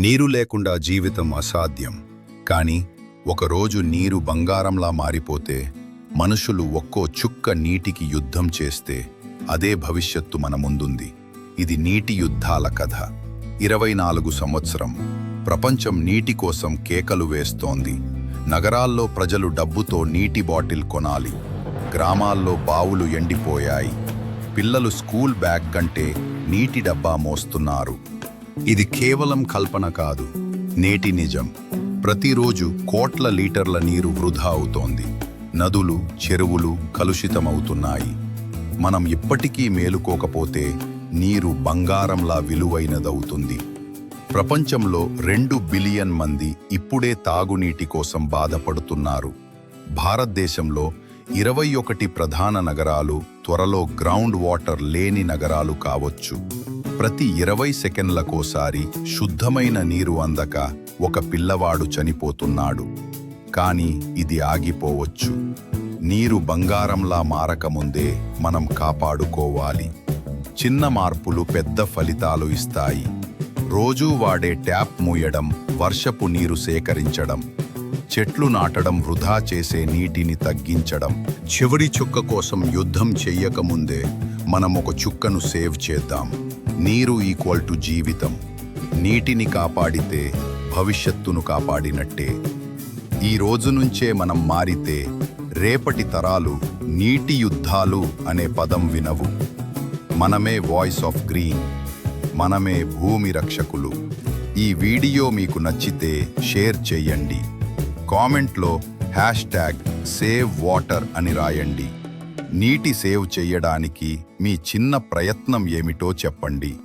నీరు లేకుండా జీవితం అసాధ్యం. కానీ ఒకరోజు నీరు బంగారంలా మారిపోతే మనుషులు ఒక్కో చుక్క నీటికి యుద్ధం చేస్తే అదే భవిష్యత్తు మన ముందుంది. ఇది నీటి యుద్ధాల కథ. ఇరవై నాలుగు సంవత్సరం. ప్రపంచం నీటి కోసం కేకలు వేస్తోంది. నగరాల్లో ప్రజలు డబ్బుతో నీటి బాటిల్ కొనాలి. గ్రామాల్లో బావులు ఎండిపోయాయి. పిల్లలు స్కూల్ బ్యాగ్ కంటే నీటి డబ్బా మోస్తున్నారు. ఇది కేవలం కల్పన కాదు నేటి నిజం. ప్రతిరోజు కోట్ల లీటర్ల నీరు వృధా అవుతోంది. నదులు చెరువులు కలుషితమవుతున్నాయి. మనం ఇప్పటికీ మేలుకోకపోతే నీరు బంగారంలా విలువైనదవుతుంది. ప్రపంచంలో రెండు బిలియన్ మంది ఇప్పుడే తాగునీటి కోసం బాధపడుతున్నారు. భారతదేశంలో ఇరవై ఒకటి ప్రధాన నగరాలు త్వరలో గ్రౌండ్ వాటర్ లేని నగరాలు కావచ్చు. ప్రతి ఇరవై సెకండ్లకోసారి శుద్ధమైన నీరు అందక ఒక పిల్లవాడు చనిపోతున్నాడు. కానీ ఇది ఆగిపోవచ్చు. నీరు బంగారంలా మారకముందే మనం కాపాడుకోవాలి. చిన్న మార్పులు పెద్ద ఫలితాలు ఇస్తాయి. రోజూ వాడే ట్యాప్ మూయడం వర్షపు నీరు సేకరించడం చెట్లు నాటడం వృధా చేసే నీటిని తగ్గించడం చివరి చుక్క కోసం యుద్ధం చెయ్యకముందే మనం ఒక చుక్కను సేవ్ చేద్దాం. నీరు ఈక్వల్ టు జీవితం. నీటిని కాపాడితే భవిష్యత్తును కాపాడినట్టే. ఈ రోజు నుంచే మనం మారితే రేపటి తరాలు నీటి యుద్ధాలు అనే పదం వినవు. మనమే వాయిస్ ఆఫ్ గ్రీన్. మనమే భూమి రక్షకులు. ఈ వీడియో మీకు నచ్చితే షేర్ చేయండి. కామెంట్లో హ్యాష్ ట్యాగ్ సేవ్ వాటర్ అని రాయండి. నీటి సేవ్ చేయడానికి మీ చిన్న ప్రయత్నం ఏమిటో చెప్పండి.